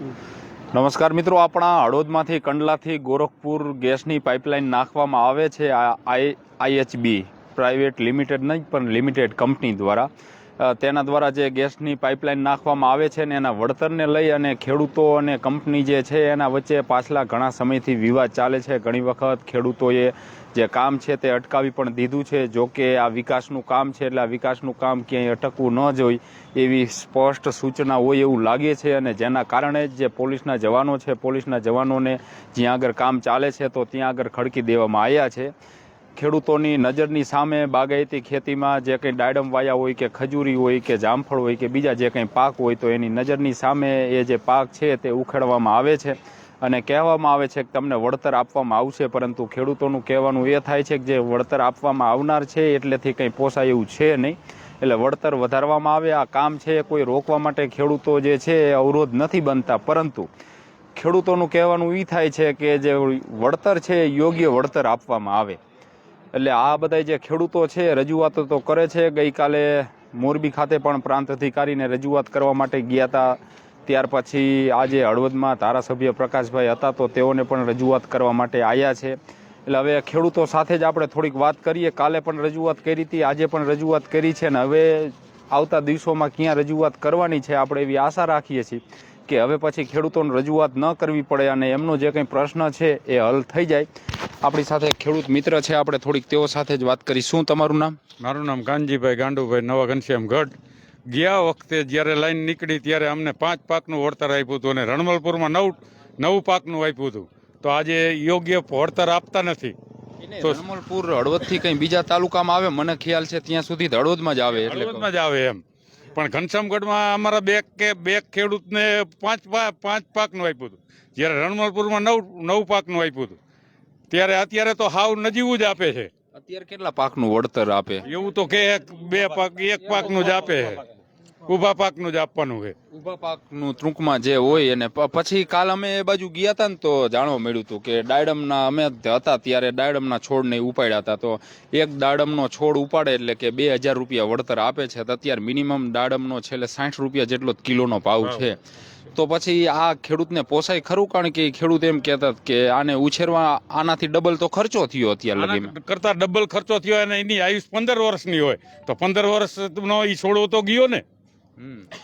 નમસ્કાર મિત્રો, આપણા હળોદમાંથી કંડલાથી ગોરખપુર ગેસની પાઇપલાઇન નાખવામાં આવે છે આ આઈ આઈએચબી પ્રાઇવેટ લિમિટેડ નહીં, પણ લિમિટેડ કંપની દ્વારા. તેના દ્વારા જે ગેસની પાઇપલાઇન નાખવામાં આવે છે ને એના વળતરને લઈ અને ખેડૂતો અને કંપની જે છે એના વચ્ચે પાછલા ઘણા સમયથી વિવાદ ચાલે છે. ઘણી વખત ખેડૂતોએ જે કામ છે તે અટકાવી પણ દીધું છે. જો કે આ વિકાસનું કામ છે એટલે આ વિકાસનું કામ ક્યાંય અટકવું ન જોઈએ એવી સ્પષ્ટ સૂચના હોય એવું લાગે છે અને જેના કારણે જ જે પોલીસના જવાનો છે, પોલીસના જવાનોને જ્યાં આગળ કામ ચાલે છે તો ત્યાં આગળ ખડકી દેવામાં આવ્યા છે. ખેડૂતોની નજરની સામે બાગાયતી ખેતીમાં જે કંઈ ડાયડમ વાયા હોય કે ખજૂરી હોય કે જામફળ હોય કે બીજા જે કંઈ પાક હોય તો એની નજરની સામે એ જે પાક છે તે ઉખેડવામાં આવે છે. અને કહેવામાં આવે છે કે તમને વળતર આપવામાં આવશે, પરંતુ ખેડૂતોનું કહેવાનું એ થાય છે કે જે વળતર આપવામાં આવનાર છે એટલેથી કંઈ પોસાય એવું છે નહીં. એટલે વળતર વધારવામાં આવે, આ કામ છે કોઈ રોકવા માટે ખેડૂતો જે છે એ અવરોધ નથી બનતા. પરંતુ ખેડૂતોનું કહેવાનું એ થાય છે કે જે વળતર છે યોગ્ય વળતર આપવામાં આવે. એટલે આ બધા જે ખેડૂતો છે રજૂઆતો તો કરે છે. ગઈકાલે મોરબી ખાતે પણ પ્રાંત અધિકારીને રજૂઆત કરવા માટે ગયા હતા ત્યાર પછી આજે હળવદમાં ધારાસભ્ય પ્રકાશભાઈ હતા તો તેઓને પણ રજૂઆત કરવા માટે આવ્યા છે. એટલે હવે ખેડૂતો સાથે જ આપણે થોડીક વાત કરીએ. કાલે પણ રજૂઆત કરી હતી, આજે પણ રજૂઆત કરી છે ને હવે આવતા દિવસોમાં ક્યાં રજૂઆત કરવાની છે આપણે એવી આશા રાખીએ છીએ કે હવે પછી ખેડૂતોને રજૂઆત ન કરવી પડે અને એમનો જે કંઈ પ્રશ્ન છે એ હલ થઈ જાય. આપણી સાથે ખેડૂત મિત્ર છે, આપણે થોડીક તેઓ સાથે જ વાત કરી. શું તમારું નામ? મારું નામ કાનજીભાઈ ગાંડુભાઈ નવા ઘનશ્યામ ગઢ. ગયા વખતે જ્યારે લાઈન નીકળી ત્યારે અમને પાંચ પાકનું વળતર આપ્યું હતું અને રણમલપુરમાં નવ નવ પાકનું આપ્યું હતું. તો આજે યોગ્ય વળતર આપતા નથી. રણમલપુર હળવદથી કંઈ બીજા તાલુકામાં આવે? મને ખ્યાલ છે ત્યાં સુધી હળવદમાં જ આવે હળવદમાં જ આવે એમ. પણ ઘનશ્યામગઢમાં અમારા બે કે બે ખેડૂતને પાંચ પાંચ પાકનું આપ્યું હતું. જ્યારે રણમલપુરમાં નવ નવ પાકનું આપ્યું હતું. ત્યારે અત્યારે તો હાવ નજીવું જ આપે છે. અત્યારે કેટલા પાકનું વળતર આપે? એવું તો કે બે પાક એક પાકનું જ આપે છે. ઊભા પાકનું જ આપવાનું છે. ઊભા પાકનું ટૂંકમાં જે હોય અને પછી કાલ અમે એ બાજુ ગયા હતા ને તો જાણવા મળ્યું હતું કે ડાયડમના અમે હતા ત્યારે ડાયડમના છોડને ઉપાડ્યા હતા તો એક દાડમનો છોડ ઉપાડે એટલે કે બે હજાર રૂપિયા વળતર આપે છે. તો અત્યારે મિનિમમ દાડમનો છેલ્લે સાઠ રૂપિયા જેટલો જ કિલોનો ભાવ છે. તો પછી આ ખેડૂતને પોસાય ખરું? કારણ કે ખેડૂત એમ કહેતા કે આને ઉછેરવા આનાથી ડબલ તો ખર્ચો થયો અત્યારે લગી કરતા ડબલ ખર્ચો થયો અને એની આયુષ પંદર વર્ષની હોય. તો પંદર વર્ષનો એ છોડવો તો ગયો ને.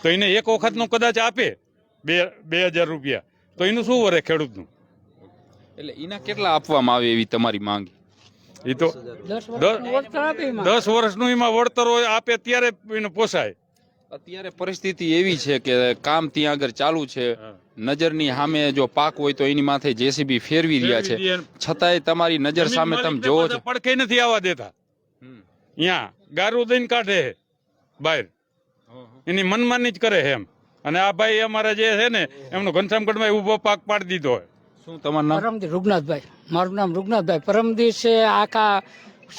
તો એને એક વખતનો કદાચ આપે બે બે હજાર રૂપિયા. તો એનું શું વરે ખેડૂતનું? એટલે એના કેટલા આપવામાં આવે એવી તમારી માંગ? એ તો દસ વર્ષ વર્ષનું એમાં. વળતર હોય આપે ત્યારે એને પોસાય. અત્યારે પરિસ્થિતિ એવી છે કે કામ ત્યાં આગળ ચાલુ છે. નજરની સામે જો પાક હોય તો એની માથે જેસીબી ફેરવી રહ્યા છે. છતાંય તમારી નજર સામે તમે જોવો છો. પડખે નથી આવવા દેતા. હમ. અહીંયા ગારું દઈને કાઢે બહાર. એની મનમાની જ કરે એમ. અને આ ભાઈ અમારે જે છે ને, એમનો ઘનશ્યામગઢમાં ઊભો પાક પાડી દીધો હોય શું તમારું નામ? પરમદી રૂગનાથભાઈ. મારું નામ રૂગનાથભાઈ. પરમ છે આખા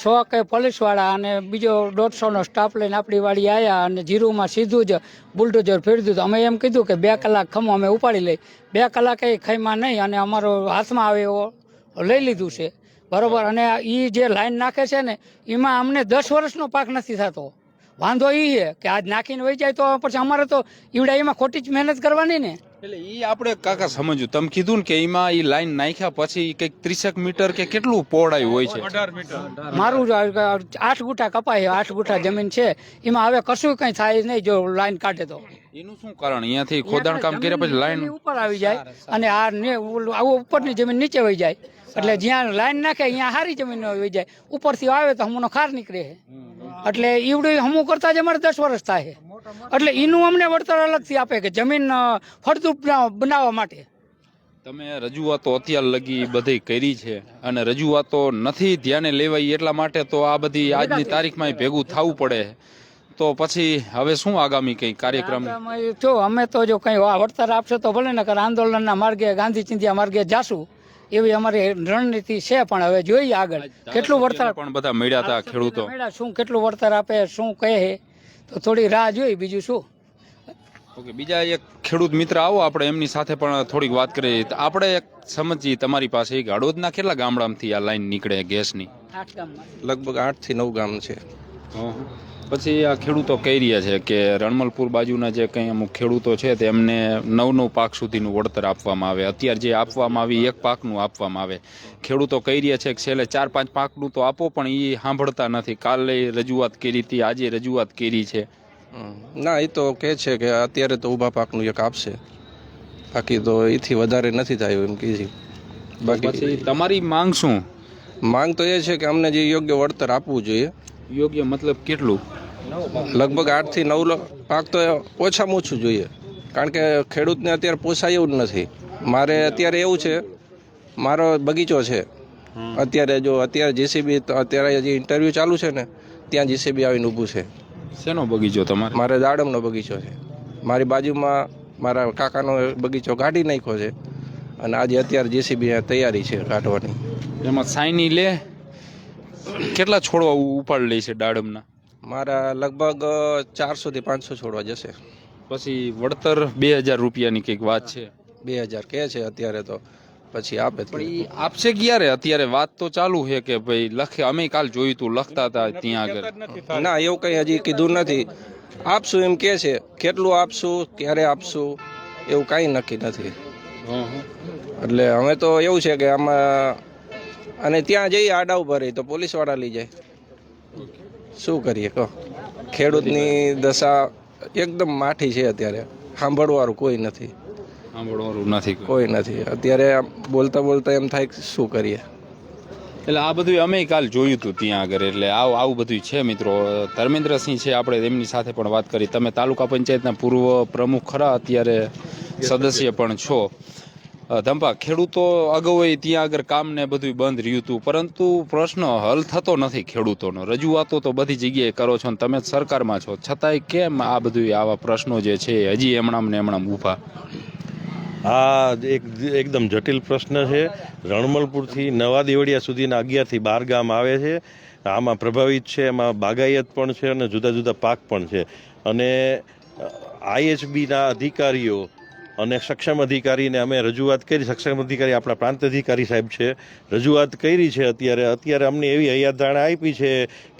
સો કે પોલીસવાળા અને બીજો દોઢસો નો સ્ટાફ લઈને આપણી વાડી આવ્યા અને જીરુમાં સીધું જ બુલડોઝર ફેરી દીધું. અમે એમ કીધું કે બે કલાક ખમો અમે ઉપાડી લઈ. બે કલાક એ ખઈમાં નહીં અને અમારો હાથમાં આવે એવો લઈ લીધું છે. બરોબર? અને એ જે લાઈન નાખે છે ને, એમાં અમને દસ વર્ષનો પાક નથી થતો. વાંધો એ છે કે આજ નાખીને વહી જાય તો પછી અમારે તો ઈવડા એમાં ખોટી જ મહેનત કરવાની ને. એટલે ઈ આપણે કાકા સમજ્યું. તમે કીધું ને કે એમાં ઈ લાઈન નાખ્યા પછી કંઈક ત્રીસેક મીટર કે કેટલું પહોળાયું હોય છે? અઢાર મીટર. મારું આઠ ગુઠા કપાય આઠ ગુઠા જમીન છે. એમાં હવે કશું કઈ થાય નહીં જો લાઈન કાઢે તો. એનું શું કારણ? અહીંયાથી ખોદાણ કામ કર્યા પછી લાઈન ઉપર આવી જાય અને આ ને- આવું ઉપરની જમીન નીચે વહી જાય. એટલે જ્યાં લાઈન નાખે અહીંયા સારી જમીન વહી જાય. ઉપરથી આવે તો હમણાં ખાર નીકળે છે. એટલે ઈવડું હમું કરતા જ અમારે દસ વર્ષ થાય. એટલે એનું અમને વળતર અલગથી આપે કે જમીન ફળદ્રુપ બનાવવા માટે. તમે રજૂઆતો અત્યાર લગી બધી કરી છે અને રજૂઆતો નથી ધ્યાને લેવાઈ એટલા માટે તો આ બધી આજની તારીખમાં ભેગું થવું પડે. તો પછી હવે શું આગામી કઈ કાર્યક્રમ? જો અમે તો જો કઈ વળતર આપશે તો ભલે નકર આંદોલનના માર્ગે ગાંધી ચિંધ્યા માર્ગે જાશું. એવી અમારી રણનીતિ છે પણ હવે જોઈએ આગળ. કેટલું વળતર પણ બધા મળ્યા હતા ખેડૂતો. શું કેટલું વળતર આપે શું કહે તો થોડી રાહ જોઈ બીજું શું? ઓકે બીજા એક ખેડૂત મિત્ર આવો આપણે એમની સાથે પણ થોડીક વાત કરીએ. તો આપણે એક સમજીએ તમારી પાસે હળવદના કેટલા ગામડામાંથી આ લાઈન નીકળે ગેસની? આઠ ગામ લગભગ આઠથી નવ ગામ છે. પછી આ ખેડૂતો કહી રહ્યા છે કે રણમલપુર બાજુના જે કંઈ અમુક ખેડૂતો છે તેમને નવ નવ પાક સુધીનું વળતર આપવામાં આવે. અત્યારે જે આપવામાં આવી એક પાકનું આપવામાં આવે. ખેડૂતો કહી રહ્યા છે કે છેલ્લે ચાર પાંચ પાકનું તો આપો પણ એ સાંભળતા નથી. કાલે રજૂઆત કરી હતી આજે રજૂઆત કરી છે. ના એ તો કે છે કે અત્યારે તો ઊભા પાકનું એક આપશે. બાકી તો એથી વધારે નથી થાય એમ કીધી બાકી પછી તમારી માંગ શું? માંગ તો એ છે કે અમને જે યોગ્ય વળતર આપવું જોઈએ. યોગ્ય મતલબ કેટલું? લગભગ આઠથી નવ પાક તો ઓછામાં ઓછું જોઈએ. કારણ કે ખેડૂતને અત્યારે પોસાય એવું જ નથી. મારે અત્યારે એવું છે મારો બગીચો છે. અત્યારે જો અત્યારે જેસીબી અત્યારે જે ઇન્ટરવ્યૂ ચાલુ છે ને ત્યાં જેસીબી આવીને ઊભું છે. શેનો બગીચો તમારે? મારે દાડમનો બગીચો છે. મારી બાજુમાં મારા કાકાનો બગીચો કાઢી નાખ્યો છે. અને આજે અત્યારે જેસીબી તૈયારી છે કાઢવાની. એમાં સાઈની લે કેટલા છોડવા ઉપાડ લે છે દાડમના? મારા લગભગ ચારસોથી પાંચસો છોડવા જશે. પછી વળતર બે હજાર રૂપિયાની કંઈક વાત છે? બે હજાર કે છે અત્યારે તો. પછી આપે. પણ આપશે ક્યારે? અત્યારે વાત તો ચાલુ છે કે ભાઈ લખે અમે કાલ જોયું તું લખતા હતા ત્યાં આગળ. ના એવું કંઈ હજી કીધું નથી. આપશું એમ કે છે કેટલું આપશું ક્યારે આપશું એવું કાંઈ નક્કી નથી. એટલે હવે તો એવું છે કે આમાં અને ત્યાં જઈએ આડા ઊભા રહી તો પોલીસવાળા લઈ જાય. શું કરીએ કહો. ખેડૂતની દશા એકદમ માઠી છે અત્યારે. સાંભળવાળું કોઈ નથી. સાંભળવાનું નથી કોઈ. નથી. અત્યારે બોલતા બોલતા એમ થાય કે શું કરીએ. એટલે આ બધું અમે કાલ જોયું હતું ત્યાં આગળ. એટલે આવું આવું બધું છે મિત્રો. ધર્મેન્દ્રસિંહ છે આપણે તેમની સાથે પણ વાત કરી. તમે તાલુકા પંચાયતના પૂર્વ પ્રમુખ ખરા અત્યારે સદસ્ય પણ છો. ધંપા ખેડૂતો અગાઉ ત્યાં આગળ કામ ને બધું બંધ રહ્યું હતું. પરંતુ પ્રશ્ન હલ થતો નથી ખેડૂતોનો. રજૂઆતો તો બધી જગ્યાએ કરો છો ને તમે સરકારમાં છો. છતાંય કેમ આ બધું આવા પ્રશ્નો જે છે, હજી એમણામ ને એમણામ ઊભા? આ એક, એકદમ જટિલ પ્રશ્ન છે. રણમલપુરથી નવા દેવળિયા સુધીના અગિયારથી બાર ગામ આવે છે. આમાં પ્રભાવિત છે, એમાં બાગાયત પણ છે અને જુદા જુદા પાક પણ છે. અને આઈએચબીના અધિકારીઓ અને સક્ષમ અધિકારીને અમે રજૂઆત કરી. સક્ષમ અધિકારી આપણા પ્રાંત અધિકારી સાહેબ છે. રજૂઆત કરી છે અત્યારે. અત્યારે અમને એવી હૈયાધારણા આપી છે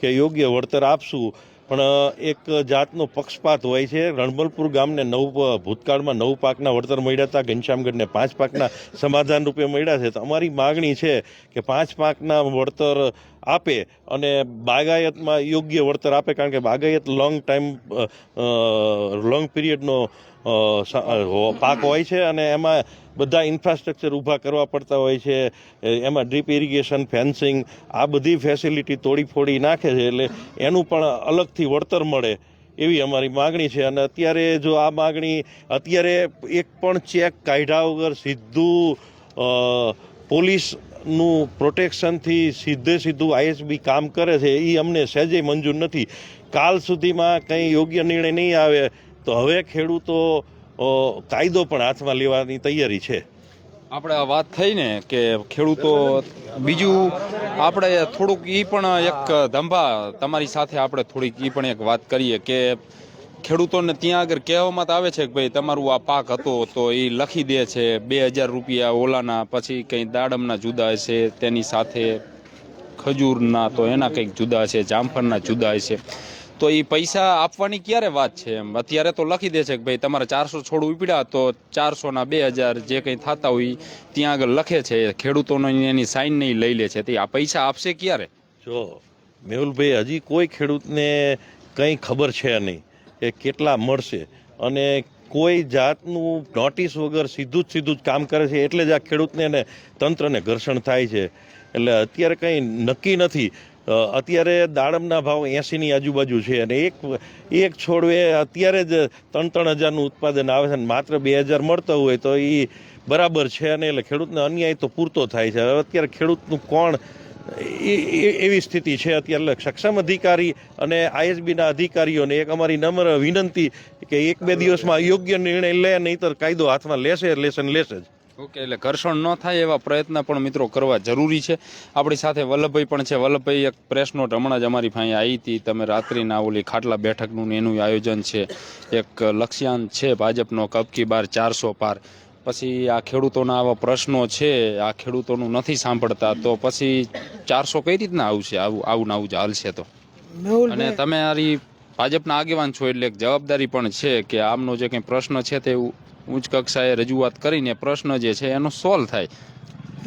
કે યોગ્ય વળતર આપશું. પણ એક જાતનો પક્ષપાત હોય છે. રણમલપુર ગામને નવ ભૂતકાળમાં નવ પાકના વળતર મળ્યા હતા. ઘનશ્યામગઢને પાંચ પાકના સમાધાન રૂપે મળ્યા છે. તો અમારી માગણી છે કે પાંચ પાકના વળતર આપે અને બાગાયતમાં યોગ્ય વળતર આપે. કારણ કે બાગાયત લોંગ ટાઈમ લોંગ પીરિયડનો પાક હોય છે અને એમાં બધા ઇન્ફ્રાસ્ટ્રક્ચર ઊભા કરવા પડતા હોય છે. એમાં ડ્રીપ ઇરિગેશન ફેન્સિંગ આ બધી ફેસિલિટી તોડી ફોડી નાખે છે એટલે એનું પણ અલગથી વળતર મળે એવી અમારી માગણી છે. અને અત્યારે જો આ માગણી, અત્યારે એક પણ ચેક કાઢ્યા વગર સીધું પોલીસનું પ્રોટેક્શનથી સીધે સીધું આઈએસબી કામ કરે છે. એ અમને સહેજે મંજૂર નથી. કાલ સુધીમાં કંઈ યોગ્ય નિર્ણય નહીં આવે. તો હવે ખેડૂતો કાયદો પણ હાથમાં લેવાની તૈયારી છે. આપણે આ વાત થઈ ને કે ખેડૂતો બીજું આપણે થોડુંક એ પણ એક ધંભા તમારી સાથે આપણે થોડીક એ પણ એક વાત કરીએ કે ખેડૂતોને ત્યાં આગળ કહેવામાં આવે છે કે ભાઈ તમારું આ પાક હતો તો એ લખી દે છે બે હજાર રૂપિયા ઓલાના, પછી કંઈ દાડમના જુદા હશે, તેની સાથે ખજૂરના તો એના કંઈક જુદા છે જામફળના જુદા છે તો એ પૈસા આપવાની ક્યારે વાત છે એમ? અત્યારે તો લખી દે છે કે ભાઈ તમારે ચારસો છોડ ઉપડ્યા તો ચારસોના બે હજાર જે કંઈ થતા હોય ત્યાં આગળ લખે છે. ખેડૂતોનો એની સાઈન નહીં લઈ લે છે. તે આ પૈસા આપશે ક્યારે? જો, મેહુલભાઈ, હજી કોઈ ખેડૂતને કંઈ ખબર છે નહીં કે કેટલા મળશે. અને કોઈ જાતનું નોટિસ વગર સીધું જ સીધું જ કામ કરે છે. એટલે જ આ ખેડૂતને ને તંત્રને ઘર્ષણ થાય છે. એટલે અત્યારે કંઈ નક્કી નથી. અત્યારે દાડમના ભાવ એંસીની આજુબાજુ છે અને એક એક છોડવે અત્યારે જ ત્રણ ત્રણ હજારનું ઉત્પાદન આવે છે અને માત્ર બે હજાર મળતો હોય તો એ બરાબર છે અને એટલે ખેડૂતને અન્યાય તો પૂરતો થાય છે. હવે અત્યારે ખેડૂતનું કોણ? એ- એ- એવી સ્થિતિ છે. અત્યારે સક્ષમ અધિકારી અને આઈએસબીના અધિકારીઓને એક અમારી નમ્ર વિનંતી કે એક બે દિવસમાં યોગ્ય નિર્ણય લે નહીતર કાયદો હાથમાં લેશે લેશે ને લેશે જ. ઓકે એટલે ઘર્ષણ ન થાય એવા પ્રયત્ન પણ મિત્રો કરવા જરૂરી છે. આપણી સાથે વલ્લભભાઈ પણ છે. વલ્લભભાઈ એક પ્રેસ નોટ હમણાં જ અમારી પાસે આવી હતી. તમે રાત્રિના ઓલી ખાટલા બેઠકનું એનું આયોજન છે. એક લક્ષ્યાંક છે ભાજપનો કબકી બાર ચારસો પાર. પછી આ ખેડૂતોના આવા પ્રશ્નો છે આ ખેડૂતોનું નથી સાંભળતા તો પછી ચારસો કઈ રીતના આવશે? આવું આવું આવું જ હાલશે તો. અને તમે આરી ભાજપના આગેવાન છો એટલે એક જવાબદારી પણ છે કે આમનો જે કંઈ પ્રશ્ન છે તે ઉચ્ચ કક્ષાએ રજૂઆત કરીને પ્રશ્ન જે છે એનો સોલ્વ થાય.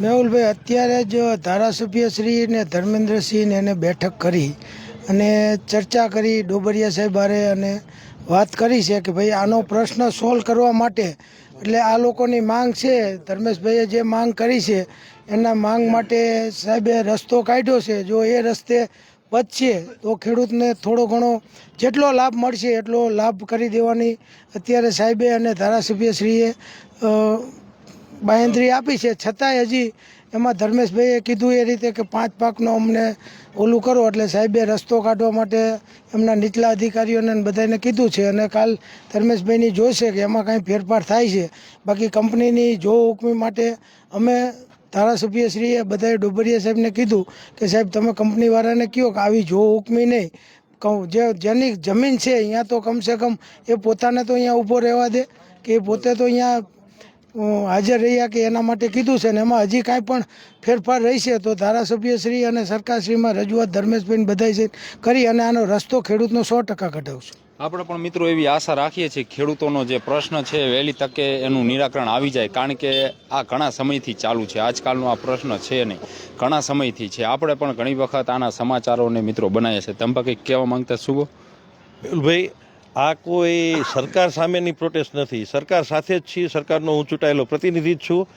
મેહુલભાઈ, અત્યારે જ ધારાસભ્ય શ્રી ને ધર્મેન્દ્રસિંહને એને બેઠક કરી અને ચર્ચા કરી ડોબરિયા સાહેબ આરે અને વાત કરી છે કે ભાઈ આનો પ્રશ્ન સોલ્વ કરવા માટે, એટલે આ લોકોની માંગ છે, ધર્મેશભાઈએ જે માંગ કરી છે, એના માંગ માટે સાહેબે રસ્તો કાઢ્યો છે. જો એ રસ્તે વધશે તો ખેડૂતને થોડો ઘણો જેટલો લાભ મળશે એટલો લાભ કરી દેવાની અત્યારે સાહેબે અને ધારાસભ્યશ્રીએ અ, બાંયધરી આપી છે. છતાંય હજી એમાં ધર્મેશભાઈએ કીધું એ રીતે કે પાંચ પાકનો અમને ઓલું કરો એટલે સાહેબે રસ્તો કાઢવા માટે એમના નીચલા અધિકારીઓને બધાને કીધું છે અને કાલ ધર્મેશભાઈની જોશે કે એમાં કાંઈ ફેરફાર થાય છે. બાકી કંપનીની જો હુકમી માટે અમે ધારાસભ્યશ્રીએ બધાએ ડોબરિયા સાહેબને કીધું કે, સાહેબ, તમે કંપનીવાળાને કહો કે આવી જો હુકમી નહીં. કહું જે જેની જમીન છે, અહીંયા તો કમસે કમ એ પોતાને તો અહીંયા ઊભો રહેવા દે કે એ પોતે તો અહીંયા હાજર રહ્યા કે એના માટે કીધું છે ને એમાં હજી કાંઈ પણ ફેરફાર રહેશે. તો ધારાસભ્યશ્રી અને સરકારશ્રીમાં રજૂઆત ધર્મેશભાઈ બધાય કરી અને આનો રસ્તો ખેડૂતનો સો ટકા કઢાવશું. આપણે પણ મિત્રો એવી આશા રાખીએ છીએ ખેડૂતોનો જે પ્રશ્ન છે વહેલી તકે એનું નિરાકરણ આવી જાય, કારણ કે આ ઘણા સમયથી ચાલુ છે. આજકાલનો આ પ્રશ્ન છે નહીં. ઘણા સમયથી છે. આપણે પણ ઘણી વખત આના સમાચારોને મિત્રો બનાવીએ છીએ. તમે કંઈક કહેવા માંગતા શુભો? ભાઈ આ કોઈ સરકાર સામેની પ્રોટેસ્ટ નથી. સરકાર સાથે જ છીએ, સરકારનો હું ચૂંટાયેલો પ્રતિનિધિ જ છું.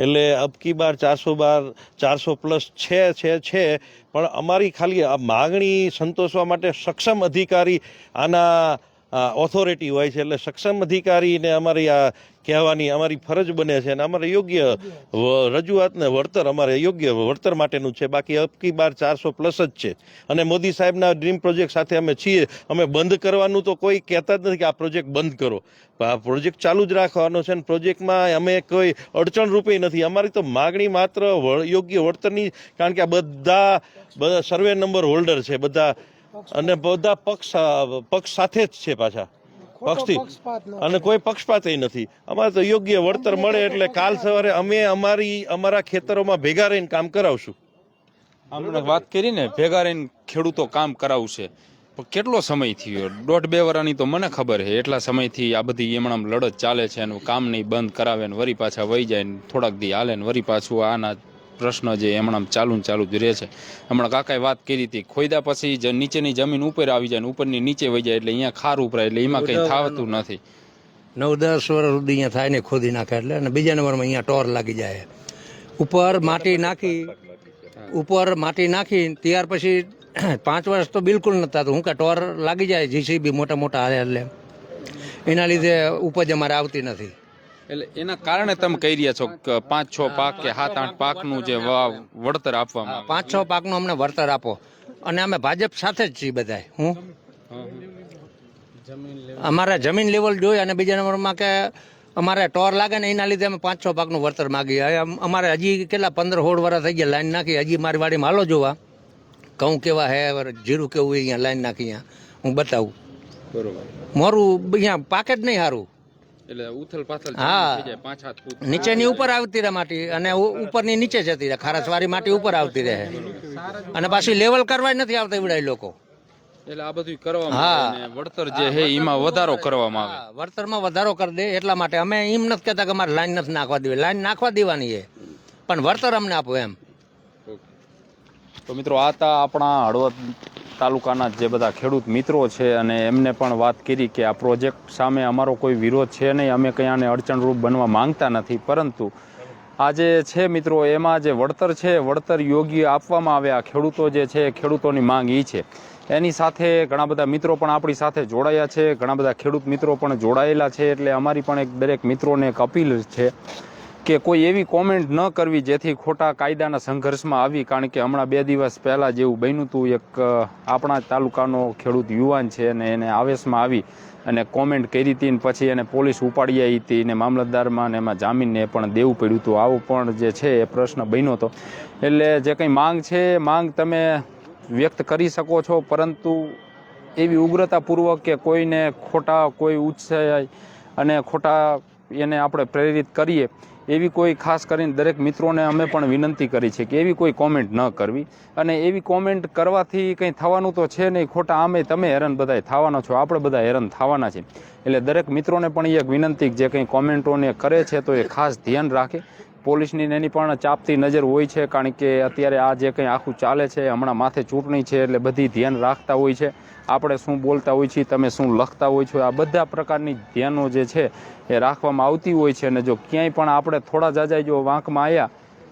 એટલે અબકી બાર ચારસો બાર, ચારસો પ્લસ છે છે છે. પણ અમારી ખાલી આ માગણી સંતોષવા માટે સક્ષમ અધિકારી આના ઓથોરિટી હોય છે એટલે સક્ષમ અધિકારીને અમારી આ કહેવાની અમારી ફરજ બને છે અને અમારે યોગ્ય રજૂઆતને વળતર અમારે યોગ્ય વળતર માટેનું છે. બાકી અબકી બાર ચારસો પ્લસ જ છે. અને મોદી સાહેબના ડ્રીમ પ્રોજેક્ટ સાથે અમે છીએ. અમે બંધ કરવાનું તો કોઈ કહેતા જ નથી કે આ પ્રોજેક્ટ બંધ કરો. આ પ્રોજેક્ટ ચાલુ જ રાખવાનો છે અને પ્રોજેક્ટમાં અમે કોઈ અડચણ રૂપે નથી. અમારી તો માગણી માત્ર યોગ્ય વળતરની, કારણ કે આ બધા બધા સર્વે નંબર હોલ્ડર છે. બધા અને બધા પક્ષ પક્ષ સાથે જ છે પાછા. પક્ષથી. અને કોઈ પક્ષપાત નથી. અમારે તો યોગ્ય વળતર મળે એટલે કાલ સવારે અમે અમારી અમારા ખેતરોમાં ભેગા રહીને કામ કરાવશું. આપણે વાત કરીને ભેગા રહીને ખેડૂતો કામ કરાવશે. પણ કેટલો સમય થયો? દોઢ બે વરાની તો મને ખબર છે. એટલા સમયથી આ બધી એમણામ લડત ચાલે છે એનું કામ નહીં બંધ કરાવે ને વરી પાછા વહી જાય ને થોડાક દી હાલે ને વરી પાછું આના પ્રશ્ન જે હમણાં ચાલુ ને ચાલુ જ રહે છે. હમણાં કાકાએ વાત કરી હતી ખોયદા પછી જે નીચેની જમીન ઉપર આવી જાય ને ઉપરની નીચે વહી જાય એટલે અહીંયા ખાર ઉપરાય એટલે એમાં કંઈ થતું નથી. નવ દસ વર્ષ સુધી અહીંયા થાય ને ખોદી નાખે એટલે અને બીજા નંબરમાં અહીંયા ટોર લાગી જાય. ઉપર માટી નાખી ઉપર માટી નાખી ત્યાર પછી પાંચ વર્ષ તો બિલકુલ નતા હું કે ટોર લાગી જાય જીસીબી મોટા મોટા હાલે એટલે એના લીધે ઉપજ અમારે આવતી નથી. એટલે એના કારણે તમે કહી રહ્યા છો કે પાંચ છ પાક કે સાત આઠ પાકનું જે વળતર આપવામાં પાંચ છ પાકનું અમને વળતર આપો. અને અમે ભાજપ સાથે જ છીએ બધાય. હું? અમારે જમીન લેવલ જોઈએ અને બીજા નંબરમાં કે અમારે ટોર લાગે ને એના લીધે અમે પાંચ છ પાકનું વળતર માગીએ. અમારે હજી કેટલા? પંદર સોળ વર્ષ થઈ ગયા લાઈન નાખી. હજી મારી વાડીમાં હાલો જોવા. ઘઉં કેવા હે જીરું કેવું અહીંયા લાઈન નાખી અહીંયા. હું બતાવું. બરોબર. મારું અહીંયા પાકે જ નહીં સારું. એટલે ઉથલ પાથલ હા. પાંચ હાથ ફૂટ. નીચેની ઉપર આવતી રહે માટી અને ઉપરની નીચે જતી રહે ખારસવાળી માટી ઉપર આવતી રહે. અને પાછી લેવલ કરવા નથી આવતા એવડા લોકો. એટલે આ બધું કરવામાં આવે વળતર જે છે એમાં વધારો કરવામાં આવે. હા, વળતરમાં વધારો કરી દે એટલા માટે. અમે એમ નથી કહેતા કે અમારે લાઈન નથી નાખવા દેવી. લાઈન નાખવા દેવાની છે. પણ વળતર અમને આપો એમ. તો મિત્રો આ તા આપણા હળવદ તાલુકાના જે બધા ખેડૂત મિત્રો છે અને એમને પણ વાત કરી કે આ પ્રોજેક્ટ સામે અમારો કોઈ વિરોધ છે નહીં, અમે કંઈ આને અડચણરૂપ બનવા માંગતા નથી. પરંતુ આ જે છે મિત્રો, એમાં જે વળતર છે, વળતર યોગ્ય આપવામાં આવે આ ખેડૂતો જે છે ખેડૂતોની માંગ એ છે. એની સાથે ઘણા બધા મિત્રો પણ આપણી સાથે જોડાયા છે, ઘણા બધા ખેડૂત મિત્રો પણ જોડાયેલા છે, એટલે અમારી પણ એક દરેક મિત્રોને એક અપીલ છે કે કોઈ એવી કોમેન્ટ ન કરવી જેથી ખોટા કાયદાના સંઘર્ષમાં આવી, કારણ કે હમણાં બે દિવસ પહેલાં જેવું બન્યું હતું એક આપણા તાલુકાનો ખેડૂત યુવાન છે અને એને આવેશમાં આવી અને કોમેન્ટ કરી હતી પછી એને પોલીસ ઉપાડી આવી હતી ને મામલતદારમાં ને એમાં જામીનને પણ દેવું પડ્યું હતું. આવો પણ જે છે એ પ્રશ્ન બન્યો હતો. એટલે જે કંઈ માંગ છે માંગ તમે વ્યક્ત કરી શકો છો, પરંતુ એવી ઉગ્રતાપૂર્વક કે કોઈને ખોટા, કોઈ ઉત્સાહ અને ખોટા એને આપણે પ્રેરિત કરીએ એવી કોઈ ખાસ કરીને દરેક મિત્રોને અમે પણ વિનંતી કરી છે કે એવી કોઈ કોમેન્ટ ન કરવી. અને એવી કોમેન્ટ કરવાથી કંઈ થવાનું તો છે નહીં. ખોટા આમે તમે હેરાન બધાય થવાના છો. આપણે બધા હેરાન થવાના છે. એટલે દરેક મિત્રોને પણ એક વિનંતી જે કંઈ કોમેન્ટોને કરે છે તો એ ખાસ ધ્યાન રાખે. પોલીસની એની પણ ચાપતી નજર હોય છે, કારણ કે અત્યારે આ જે કંઈ આખું ચાલે છે, હમણાં માથે ચૂંટણી છે, એટલે બધી ધ્યાન રાખતા હોય છે. આપણે શું બોલતા હોય છીએ, તમે શું લખતા હોય છો, આ બધા પ્રકારની ધ્યાનો જે છે એ રાખવામાં આવતી હોય છે. અને જો ક્યાંય પણ આપણે થોડા જાજાઈ જો વાંકમાં આવ્યા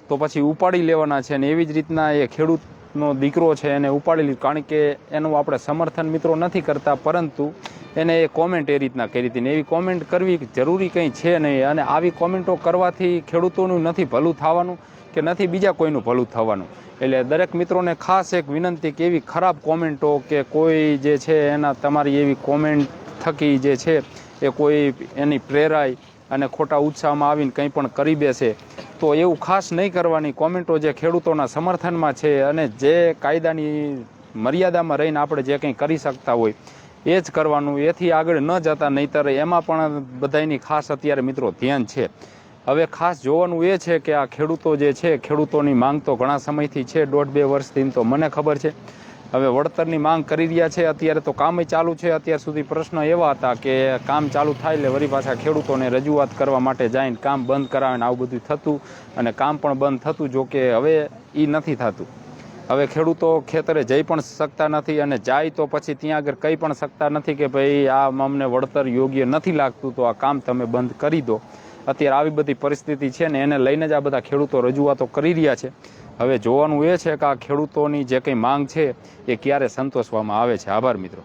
તો પછી ઉપાડી લેવાના છે. અને એવી જ રીતના એ ખેડૂતનો દીકરો છે, એને ઉપાડી લીધું કારણ કે એનું આપણે સમર્થન મિત્રો નથી કરતા, પરંતુ એને એ કોમેન્ટ એ રીતના કરી હતી ને એવી કોમેન્ટ કરવી જરૂરી કંઈ છે નહીં. અને આવી કોમેન્ટો કરવાથી ખેડૂતોનું નથી ભલું થવાનું કે નથી બીજા કોઈનું ભલું થવાનું. એટલે દરેક મિત્રોને ખાસ એક વિનંતી કે એવી ખરાબ કોમેન્ટો કે કોઈ જે છે એના તમારી એવી કોમેન્ટ થકી જે છે એ કોઈ એની પ્રેરાય અને ખોટા ઉત્સાહમાં આવીને કંઈ પણ કરી બેસે. તો એવું ખાસ નહીં કરવાની કોમેન્ટો જે ખેડૂતોના સમર્થનમાં છે અને જે કાયદાની મર્યાદામાં રહીને આપણે જે કંઈ કરી શકતા હોય એ જ કરવાનું, એથી આગળ ન જતા નહીતર એમાં પણ બધાયની ખાસ અત્યારે મિત્રો ધ્યાન છે. હવે ખાસ જોવાનું એ છે કે આ ખેડૂતો જે છે, ખેડૂતોની માંગ તો ઘણા સમયથી છે, દોઢ બે વર્ષથી તો મને ખબર છે. હવે વળતરની માંગ કરી રહ્યા છે, અત્યારે તો કામ ચાલુ છે. અત્યાર સુધી પ્રશ્ન એવા હતા કે કામ ચાલુ થાય એટલે વળી પાછા ખેડૂતોને રજૂઆત કરવા માટે જઈને કામ બંધ કરાવે ને આવું બધું થતું અને કામ પણ બંધ થતું જો કે હવે એ નથી થતું. હવે ખેડૂતો ખેતરે જઈ પણ શકતા નથી અને જાય તો પછી ત્યાં આગળ કંઈ પણ શકતા નથી કે ભાઈ આ અમને વળતર યોગ્ય નથી લાગતું, તો આ કામ તમે બંધ કરી દો. અત્યારે આવી બધી પરિસ્થિતિ છે ને એને લઈને જ આ બધા ખેડૂતો રજૂઆતો કરી રહ્યા છે. હવે જોવાનું એ છે કે આ ખેડૂતોની જે કંઈ માંગ છે એ ક્યારે સંતોષવામાં આવે છે. આભાર મિત્રો.